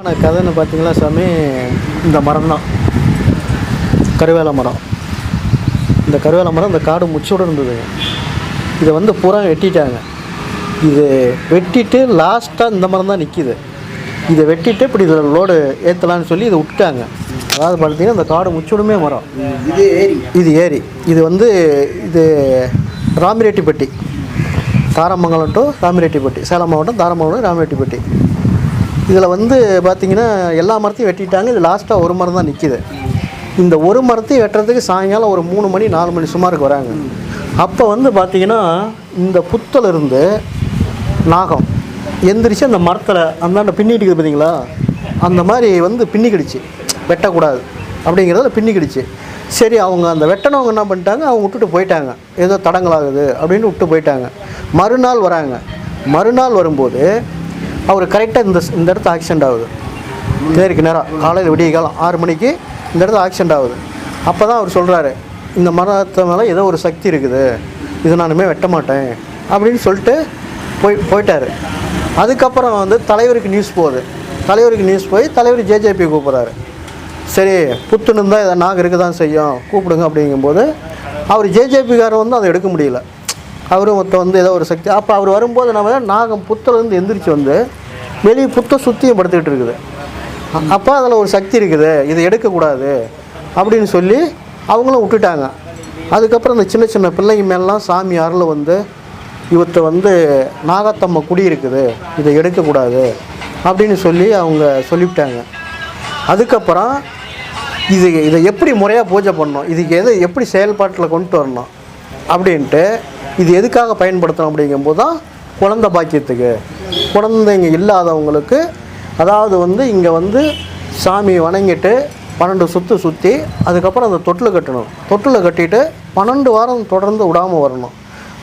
ஆன கதைன்னு பார்த்தீங்களா சாமி? இந்த மரம் தான் கருவேல மரம். இந்த கருவேல மரம் இந்த காடு முச்சோடு இருந்தது. இதை வந்து பூரா வெட்டிட்டாங்க. இது வெட்டிட்டு லாஸ்ட்டாக இந்த மரம் தான் நிற்கிது இதை வெட்டிட்டு இப்படி இதில் லோடு ஏற்றலான்னு சொல்லி இதை விட்டுட்டாங்க. அதாவது பார்த்தீங்கன்னா இந்த காடு முச்சோடுமே மரம். இது ஏரி. இது ஏரி. இது வந்து இது ராமிரெட்டிப்பட்டி. தாரமங்கலம் டு ராமிரெட்டிப்பட்டி. சேலம் மாவட்டம் தாரமங்கலம் ராமிரெட்டிப்பட்டி. இதில் வந்து பார்த்தீங்கன்னா எல்லா மரத்தையும் வெட்டிட்டாங்க. இது லாஸ்ட்டாக ஒரு மரம் தான் நிற்கிது இந்த ஒரு மரத்தையும் வெட்டுறதுக்கு சாயங்காலம் ஒரு மூணு மணி நாலு மணி சுமாருக்கு வராங்க. அப்போ வந்து பார்த்திங்கன்னா இந்த புத்தல இருந்து நாகம் எந்திரிச்சு அந்த மரத்தில் அந்தாண்ட பின்னிட்டு பார்த்தீங்களா அந்த மாதிரி வந்து பின்னிக்கிடுச்சு வெட்டக்கூடாது. அப்படிங்கிறதுல பின்னிக்கிடுச்சு சரி அவங்க அந்த வெட்டனவங்க என்ன பண்ணிட்டாங்க? அவங்க விட்டுட்டு போயிட்டாங்க. ஏதோ தடங்கலாகுது அப்படின்னு விட்டு போயிட்டாங்க. மறுநாள் வராங்க. மறுநாள் வரும்போது அவர் கரெக்டாக இந்த இந்த இடத்துல ஆக்சிடென்ட் ஆகுது. நேருக்கு நேரம் காலையில் விடிய காலம் ஆறு மணிக்கு இந்த இடத்துல ஆக்சிடென்ட் ஆகுது. அப்போ தான் அவர் சொல்கிறாரு இந்த மரத்து மேலே ஏதோ ஒரு சக்தி இருக்குது. இது நானுமே வெட்ட மாட்டேன் அப்படின்னு சொல்லிட்டு போய் போயிட்டாரு. அதுக்கப்புறம் வந்து தலைவருக்கு நியூஸ் போகுது. தலைவருக்கு நியூஸ் போய் தலைவர் ஜேஜேபி கூப்பிட்றாரு. சரி புத்துன்னு இருந்தால் இதை நாங்கள் இருக்க தான் செய்யும் கூப்பிடுங்க அப்படிங்கும்போது அவர் ஜேஜேபிக்காரர் வந்து அதை எடுக்க முடியல. அவரும் மொத்தம் வந்து ஏதோ ஒரு சக்தி. அப்போ அவர் வரும்போது நம்ம நாகம் புத்துலேருந்து எந்திரிச்சு வந்து வெளியே புத்த சுத்தியும் படுத்துக்கிட்டு இருக்குது. அப்போ அதில் ஒரு சக்தி இருக்குது. இதை எடுக்கக்கூடாது அப்படின்னு சொல்லி அவங்களும் விட்டுட்டாங்க. அதுக்கப்புறம் இந்த சின்ன சின்ன பிள்ளைங்க மேலாம் சாமி அருள் வந்து இவத்த வந்து நாகத்தம்ம குடி இருக்குது. இதை எடுக்கக்கூடாது அப்படின்னு சொல்லி அவங்க சொல்லிவிட்டாங்க. அதுக்கப்புறம் இது இதை எப்படி முறையாக பூஜை பண்ணணும்? இதுக்கு எது எப்படி செயல்பாட்டில் கொண்டு வரணும்? அப்படின்ட்டு இது எதுக்காக பயன்படுத்தணும் அப்படிங்கும்போது தான் குழந்த பாக்கியத்துக்கு. குழந்தைங்க இல்லாதவங்களுக்கு அதாவது வந்து இங்கே வந்து சாமி வணங்கிட்டு பன்னெண்டு சுற்று சுற்றி அதுக்கப்புறம் அந்த தொட்டில் கட்டணும். தொட்டில் கட்டிட்டு பன்னெண்டு வாரம் தொடர்ந்து விடாமல் வரணும்.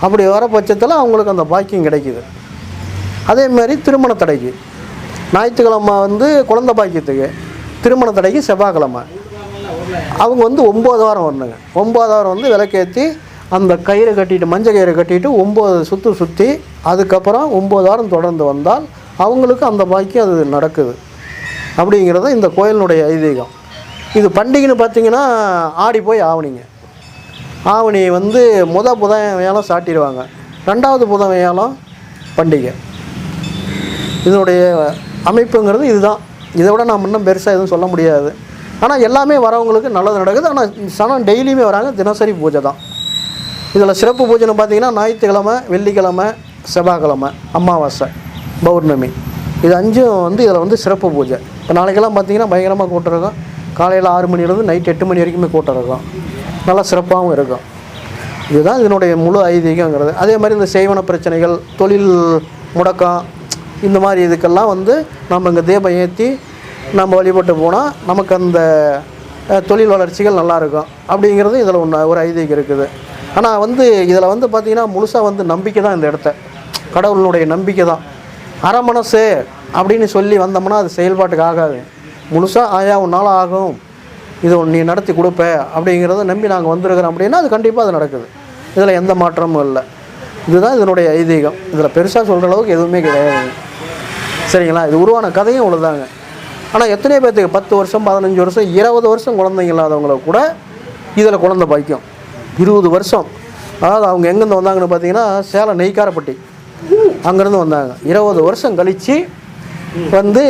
அப்படி வர பட்சத்தில் அவங்களுக்கு அந்த பாக்கியம் கிடைக்குது. அதே மாதிரி திருமண தடைக்கு. ஞாயிற்றுக்கிழமை வந்து குழந்த பாக்கியத்துக்கு திருமண தடைக்கு செவ்வாய்க்கிழமை. அவங்க வந்து ஒம்பது வாரம் வரணுங்க. ஒம்பது வாரம் வந்து விளக்கேற்றி அந்த கயிறை கட்டிட்டு மஞ்சள் கயிறை கட்டிட்டு ஒம்பது சுற்று சுற்றி அதுக்கப்புறம் ஒம்பது வாரம் தொடர்ந்து வந்தால் அவங்களுக்கு அந்த பாக்கியம் அது நடக்குது. அப்படிங்கிறது இந்த கோயிலினுடைய ஐதீகம். இது பண்டிகைன்னு பார்த்தீங்கன்னா ஆடி போய் ஆவணிங்க. ஆவணி வந்து முத புதன் சாட்டிடுவாங்க. ரெண்டாவது புதவையாலும் பண்டிகை. இதனுடைய அமைப்புங்கிறது இதுதான். இதை விட நான் இன்னும் பெருசாக எதுவும் சொல்ல முடியாது. ஆனால் எல்லாமே வரவங்களுக்கு நல்லது நடக்குது. ஆனால் சனம் டெய்லியுமே வராங்க. தினசரி பூஜை தான். இதில் சிறப்பு பூஜைன்னு பார்த்தீங்கன்னா ஞாயிற்றுக்கிழமை வெள்ளிக்கிழமை செவ்வாய்க்கிழமை அமாவாசை பௌர்ணமி. இது அஞ்சும் வந்து இதில் வந்து சிறப்பு பூஜை. இப்போ நாளைக்கெல்லாம் பார்த்தீங்கன்னா பயங்கரமாக கூட்டம் இருக்கும். காலையில் ஆறு மணிலேருந்து நைட் எட்டு மணி வரைக்குமே கூட்டம் இருக்கும். நல்லா சிறப்பாகவும் இருக்கும். இதுதான் இதனுடைய முழு ஐதீகங்கிறது. அதே மாதிரி இந்த செய்வன பிரச்சனைகள் தொழில் முடக்கம் இந்த மாதிரி இதுக்கெல்லாம் வந்து நம்ம இங்கே தீபம் ஏற்றி நம்ம வழிபட்டு போனால் நமக்கு அந்த தொழில் வளர்ச்சிகள் நல்லாயிருக்கும் அப்படிங்கிறது இதில் ஒன்று ஒரு ஐதீகம் இருக்குது. ஆனால் வந்து இதில் வந்து பார்த்திங்கன்னா முழுசாக வந்து நம்பிக்கை தான் இந்த இடத்த. கடவுளுடைய நம்பிக்கை தான். அரை மனசு அப்படின்னு சொல்லி வந்தோம்னா அது செயல்பாட்டுக்கு ஆகாது. முழுசாக ஆயா உன்னால் ஆகும். இது ஒன்று நீ நடத்தி கொடுப்ப அப்படிங்கிறத நம்பி நாங்கள் வந்திருக்கிறோம் அப்படின்னா அது கண்டிப்பாக அது நடக்குது. இதில் எந்த மாற்றமும் இல்லை. இதுதான் இதனுடைய ஐதீகம். இதில் பெருசாக சொல்கிற அளவுக்கு எதுவுமே கிடையாது. சரிங்களா? இது உருவான கதையும் இவ்வளோதாங்க ஆனால் எத்தனை பேர்த்துக்கு பத்து வருஷம் பதினஞ்சு வருஷம் இருபது வருஷம் குழந்தைங்க இல்லாதவங்கள கூட இதில் குழந்தை பாக்கியம். இருபது வருஷம். அதாவது அவங்க எங்கேருந்து வந்தாங்கன்னு பார்த்தீங்கன்னா சேலம் நெய்க்காரப்பட்டி. அங்கேருந்து வந்தாங்க. இருபது வருஷம் கழித்து வந்து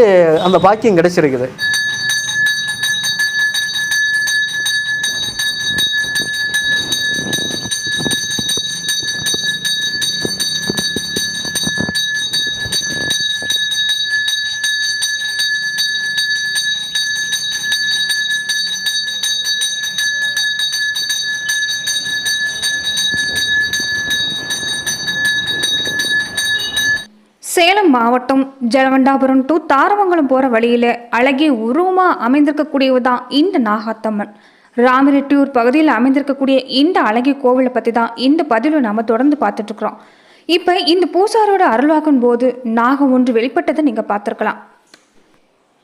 அந்த பாக்கியம் கிடச்சிருக்குது சேலம் மாவட்டம் ஜலவண்டாபுரம் டு தாரமங்கலம் போகிற வழியில் அழகிய உருவமாக அமைந்திருக்கக்கூடியது தான் இந்த நாகாத்தம்மன். ராமிரெட்டியூர் பகுதியில் அமைந்திருக்கக்கூடிய இந்த அழகிய கோவிலை பற்றி தான் இந்த பதிவில் நம்ம தொடர்ந்து பார்த்துட்ருக்குறோம் இப்போ இந்த பூசாரோட அருள்வாக்கும் போது நாகம் ஒன்று வெளிப்பட்டதை நீங்கள் பார்த்துருக்கலாம்.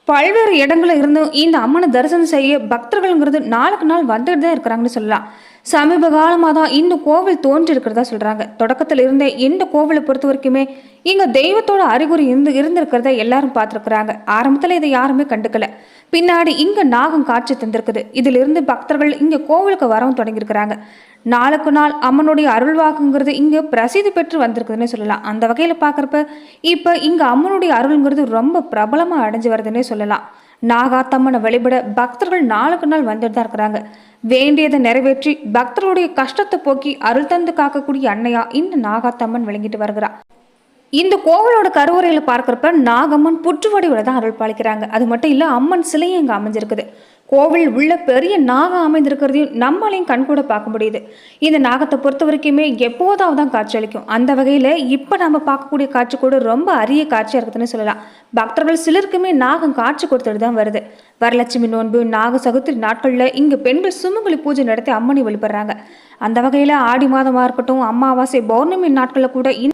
பல்வேறு இடங்களில் இருந்து இந்த அம்மனை தரிசனம் செய்ய பக்தர்கள்ங்கிறது நாளுக்கு நாள் வந்துட்டு தான் இருக்கிறாங்கன்னு சொல்லலாம். சமீப காலமாக தான் இந்த கோவில் தோன்றி இருக்கிறதா சொல்கிறாங்க தொடக்கத்தில் இருந்தே இந்த கோவிலை பொறுத்த வரைக்குமே இங்கே தெய்வத்தோட அறிகுறி இருந்து இருந்திருக்கிறத எல்லாரும் பார்த்துருக்குறாங்க. ஆரம்பத்தில் இதை யாருமே கண்டுக்கல. பின்னாடி இங்கே நாகம் காட்சி தந்திருக்குது. இதிலிருந்து பக்தர்கள் இங்கே கோவிலுக்கு வரவும் தொடங்கியிருக்கிறாங்க. நாளுக்கு நாள் அம்மனுடைய அருள்வாக்குங்கிறது இங்கே பிரசித்தி பெற்று வந்திருக்குதுன்னே சொல்லலாம். அந்த வகையில் பார்க்குறப்ப இப்போ இங்கே அம்மனுடைய அருள்ங்கிறது ரொம்ப பிரபலமாக அடைஞ்சு வருதுன்னே சொல்லலாம். நாகாத்தம்மனை வழிபட பக்தர்கள் நாளுக்கு நாள் வந்துட்டு தான் இருக்கிறாங்க. வேண்டியதை நிறைவேற்றி பக்தர்களுடைய கஷ்டத்தை போக்கி அருள் தந்து காக்கக்கூடிய அன்னையா இந்த நாகாத்தம்மன் விளங்கிட்டு வருகிறார். இந்த கோவிலோட கருவறையில் பார்க்குறப்ப நாகம்மன் புற்றுவடிவில் தான் அருள் பாலிக்கிறாங்க. அது மட்டும் இல்லை அம்மன் சிலையும் இங்கே அமைஞ்சிருக்குது. கோவில் உள்ள பெரிய நாகம் அமைந்திருக்கிறதையும் நம்மளையும் கண்கூட பார்க்க முடியுது. இந்த நாகத்தை பொறுத்த வரைக்குமே எப்போதாவது தான் காட்சி அளிக்கும். அந்த வகையில் இப்போ நம்ம பார்க்கக்கூடிய காட்சி கூட ரொம்ப அரிய காட்சியாக இருக்குதுன்னு சொல்லலாம். பக்தர்கள் சிலருக்குமே நாகம் காட்சி கொடுத்துட்டு தான் வருது. வரலட்சுமி நோன்பு நாக சதுர்த்தி நாட்களில் இங்கே பெண்கள் சுமங்கலி பூஜை நடத்தி அம்மனை வழிபடுறாங்க. அந்த வகையில் ஆடி மாதமாக இருக்கட்டும் அமாவாசை பௌர்ணமி நாட்களில் கூட இந்த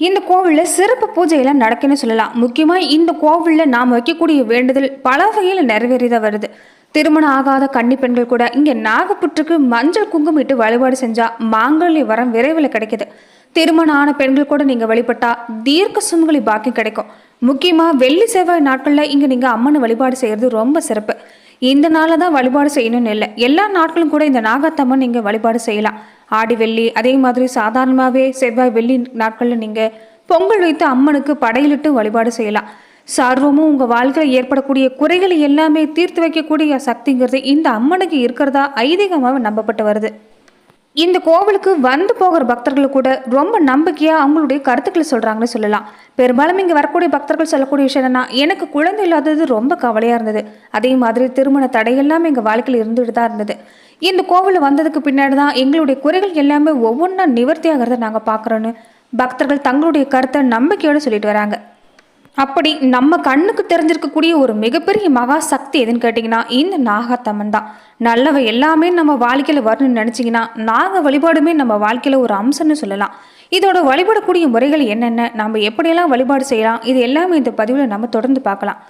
இந்த கோவிலில் சிறப்பு பூஜையெல்லாம் நடக்குன்னு சொல்லலாம். முக்கியமாக இந்த கோவிலில் நாம் வைக்கக்கூடிய வேண்டுதல் பல வகையில் நிறைவேறிதான் வருது. திருமணம் ஆகாத கன்னி பெண்கள் கூட இங்கே நாகப்புற்றுக்கு மஞ்சள் குங்குமிட்டு வழிபாடு செஞ்சால் மாங்கல்ய வரம் விரைவில் கிடைக்குது. திருமணம் ஆன பெண்கள் கூட நீங்கள் வழிபட்டா தீர்க்க சுமங்கலி பாக்கியம் கிடைக்கும். முக்கியமாக வெள்ளி செவ்வாய் நாட்களில் இங்கே நீங்கள் அம்மனை வழிபாடு செய்கிறது ரொம்ப சிறப்பு. இந்த நாளில் தான் வழிபாடு செய்யணும்னு இல்லை. எல்லா நாட்களும் கூட இந்த நாகத்தம்மன் நீங்கள் வழிபாடு செய்யலாம். ஆடி வெள்ளி அதே மாதிரி சாதாரணமாகவே செவ்வாய் வெள்ளி நாட்களில் நீங்கள் பொங்கல் வைத்து அம்மனுக்கு படையிலிட்டு வழிபாடு செய்யலாம். சர்வமும் உங்கள் வாழ்க்கையில் ஏற்படக்கூடிய குறைகளை எல்லாமே தீர்த்து வைக்கக்கூடிய சக்திங்கிறது இந்த அம்மனுக்கு இருக்கிறதா ஐதீகமாக நம்பப்பட்டு வருது. இந்த கோவிலுக்கு வந்து போகிற பக்தர்கள் கூட ரொம்ப நம்பிக்கையாக அவங்களுடைய கருத்துக்களை சொல்கிறாங்கன்னு சொல்லலாம். பெரும்பாலும் இங்கே வரக்கூடிய பக்தர்கள் சொல்லக்கூடிய விஷயம் என்னன்னா எனக்கு குழந்தை இல்லாதது ரொம்ப கவலையாக இருந்தது. அதே மாதிரி திருமண தடையெல்லாம் எங்கள் வாழ்க்கையில் இருந்துகிட்டு தான் இருந்தது. இந்த கோவில் வந்ததுக்கு பின்னாடி தான் எங்களுடைய குறைகள் எல்லாமே ஒவ்வொன்றா நிவர்த்தி ஆகிறத நாங்கள் பார்க்குறோன்னு பக்தர்கள் தங்களுடைய கருத்தை நம்பிக்கையோடு சொல்லிட்டு வராங்க. அப்படி நம்ம கண்ணுக்கு தெரிஞ்சிருக்கக்கூடிய ஒரு மிகப்பெரிய மகா சக்தி எதுன்னு கேட்டிங்கன்னா இந்த நாகத்தம்மன் தான். நல்லவை எல்லாமே நம்ம வாழ்க்கையில் வரணும்னு நினச்சிங்கன்னா நாக வழிபாடுமே நம்ம வாழ்க்கையில் ஒரு அம்சம்னு சொல்லலாம். இதோட வழிபடக்கூடிய முறைகள் என்னென்ன நம்ம எப்படியெல்லாம் வழிபாடு செய்யலாம் இது எல்லாமே இந்த பதிவில் நம்ம தொடர்ந்து பார்க்கலாம்.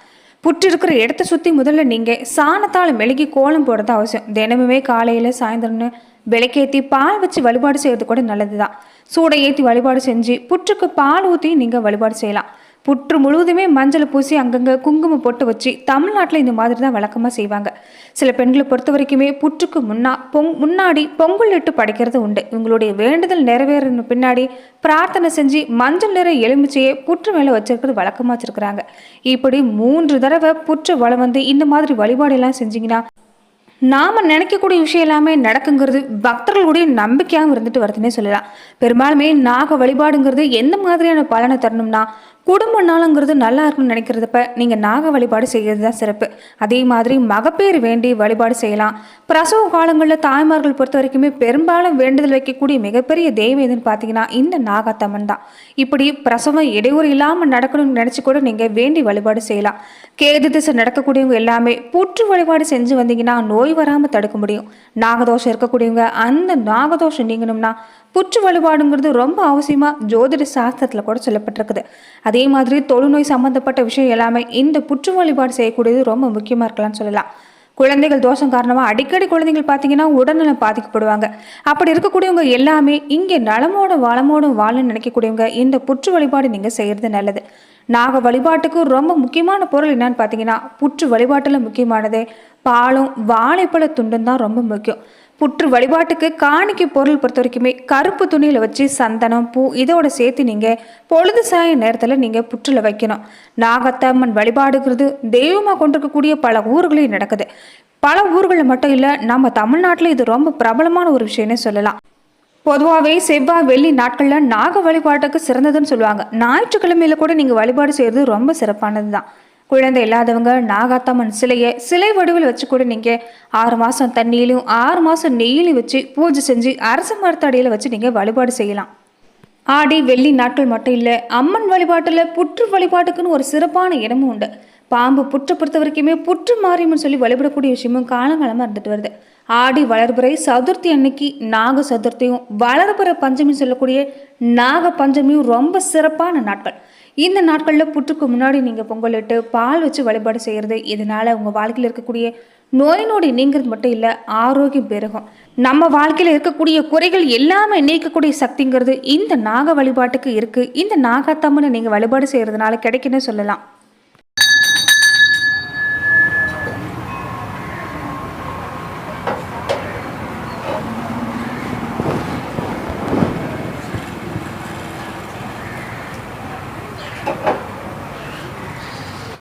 புற்று இருக்கிற இடத்த சுற்றி முதல்ல நீங்கள் சாணத்தால் மெழுகி கோலம் போடுறது அவசியம். தினமுமே காலையில் சாயந்தரம்னு விளக்கேற்றி பால் வச்சு வழிபாடு செய்கிறது கூட நல்லது தான் சூடை ஏற்றி வழிபாடு செஞ்சு புற்றுக்கு பால் ஊற்றி நீங்கள் வழிபாடு செய்யலாம். புற்று முழுவதுமே மஞ்சள் பூசி அங்கங்கே குங்குமம் போட்டு வச்சு தமிழ்நாட்டில் இந்த மாதிரி தான் வழக்கமாக செய்வாங்க. சில பெண்களை பொறுத்த வரைக்குமே புற்றுக்கு முன்னா பொங் முன்னாடி பொங்கல் இட்டு படைக்கிறது உண்டு. இவங்களுடைய வேண்டுதல் நிறைவேறின பின்னாடி பிரார்த்தனை செஞ்சு மஞ்சள் நிற எலுமிச்சையை புற்று மேலே வச்சிருக்கிறது வழக்கமாக வச்சுருக்கிறாங்க. இப்படி மூன்று தடவை புற்று வளம் வந்து இந்த மாதிரி வழிபாடெல்லாம் செஞ்சிங்கன்னா நாம நினைக்கக்கூடிய விஷயம் எல்லாமே நடக்குங்கிறது பக்தர்களுடைய நம்பிக்கையாகவும் இருந்துட்டு வருதுன்னே சொல்லலாம். பெரும்பாலுமே நாக வழிபாடுங்கிறது எந்த மாதிரியான பலனை தரணும்னா குடும்ப நாளுங்கிறது நல்லா இருக்குன்னு நினைக்கிறதப்ப நீங்கள் நாக வழிபாடு செய்கிறது தான் சிறப்பு. அதே மாதிரி மகப்பேறு வேண்டி வழிபாடு செய்யலாம். பிரசவ காலங்களில் தாய்மார்கள் பொறுத்த வரைக்குமே பெரும்பாலும் வேண்டுதல் வைக்கக்கூடிய மிகப்பெரிய தெய்வம் எதுன்னு பார்த்தீங்கன்னா இந்த நாகத்தம்மன் தான். இப்படி பிரசவம் இடையூறு இல்லாமல் நடக்கணும்னு நினச்சி கூட நீங்கள் வேண்டி வழிபாடு செய்யலாம். கேது திசை நடக்கக்கூடியவங்க எல்லாமே புற்று வழிபாடு செஞ்சு வந்தீங்கன்னா நோய் வராமல் தடுக்க முடியும். நாகதோஷம் இருக்கக்கூடியவங்க அந்த நாகதோஷம் நீங்கணும்னா புற்று வழிபாடுங்கிறது ரொம்ப அவசியமாக ஜோதிட சாஸ்திரத்தில் கூட சொல்லப்பட்டிருக்குது. அதே மாதிரி தொழுநோய் சம்மந்தப்பட்ட விஷயம் எல்லாமே இந்த புற்று வழிபாடு செய்யக்கூடியது ரொம்ப முக்கியமாக இருக்கலாம்னு சொல்லலாம். குழந்தைகள் தோஷம் காரணமாக அடிக்கடி குழந்தைகள் பார்த்தீங்கன்னா உடல்நலம் பாதிக்கப்படுவாங்க. அப்படி இருக்கக்கூடியவங்க எல்லாமே இங்கே நலமோட வளமோடும் வாழன்னு நினைக்கக்கூடியவங்க இந்த புற்று வழிபாடு நீங்கள் செய்கிறது நல்லது. நாக வழிபாட்டுக்கு ரொம்ப முக்கியமான பொருள் என்னன்னு பார்த்தீங்கன்னா புற்று வழிபாட்டில் முக்கியமானது பாலும் வாழைப்பழ துண்டும் தான் ரொம்ப முக்கியம். புற்று வழிபாட்டுக்கு காணிக்கை பொருள் பொறுத்த வரைக்குமே கருப்பு துணியில் வச்சு சந்தனம் பூ இதோட சேர்த்து நீங்கள் பொழுது சாய நேரத்தில் நீங்கள் புற்றில் வைக்கணும். நாகத்தம்மன் வழிபாடுங்கிறது தெய்வமாக கொண்டிருக்கக்கூடிய பல ஊர்களில் நடக்குது. பல ஊர்களில் மட்டும் இல்லை நம்ம தமிழ்நாட்டில் இது ரொம்ப பிரபலமான ஒரு விஷயம்னு சொல்லலாம். பொதுவாகவே செவ்வாய் வெள்ளி நாட்களில் நாக வழிபாட்டுக்கு சிறந்ததுன்னு சொல்லுவாங்க. ஞாயிற்றுக்கிழமையில் கூட நீங்கள் வழிபாடு செய்கிறது ரொம்ப சிறப்பானது தான் குழந்தை இல்லாதவங்க நாகாத்தம்மன் சிலையை சிலை வடிவில் வச்சு கூட நீங்கள் ஆறு மாதம் தண்ணியிலும் ஆறு மாதம் நெய்யிலையும் வச்சு பூஜை செஞ்சு அரச மரத்தடியில் வச்சு நீங்கள் வழிபாடு செய்யலாம். ஆடி வெள்ளி நாட்கள் மட்டும் இல்லை அம்மன் வழிபாட்டில் புற்று வழிபாட்டுக்குன்னு ஒரு சிறப்பான இடமும் உண்டு. பாம்பு புற்றை பொறுத்த வரைக்குமே புற்று மாரியம்மன் சொல்லி வழிபடக்கூடிய விஷயமும் காலங்காலமாக இருந்துட்டு வருது. ஆடி வளர்பிறை சதுர்த்தி அன்னைக்கு நாக சதுர்த்தியும் வளர்புற பஞ்சமி சொல்லக்கூடிய நாக பஞ்சமியும் ரொம்ப சிறப்பான நாட்கள். இந்த நாட்களில் புற்றுக்கு முன்னாடி நீங்கள் பொங்கலிட்டு பால் வச்சு வழிபாடு செய்கிறது இதனால் உங்கள் வாழ்க்கையில் இருக்கக்கூடிய நோய் நொடி நீங்கிறது மட்டும் இல்லை ஆரோக்கியம் பெருகும். நம்ம வாழ்க்கையில் இருக்கக்கூடிய குறைகள் எல்லாமே நீக்கக்கூடிய சக்திங்கிறது இந்த நாக வழிபாட்டுக்கு இருக்குது இந்த நாகாத்தம்மனை நீங்கள் வழிபாடு செய்கிறதுனால கிடைக்குன்னு சொல்லலாம்.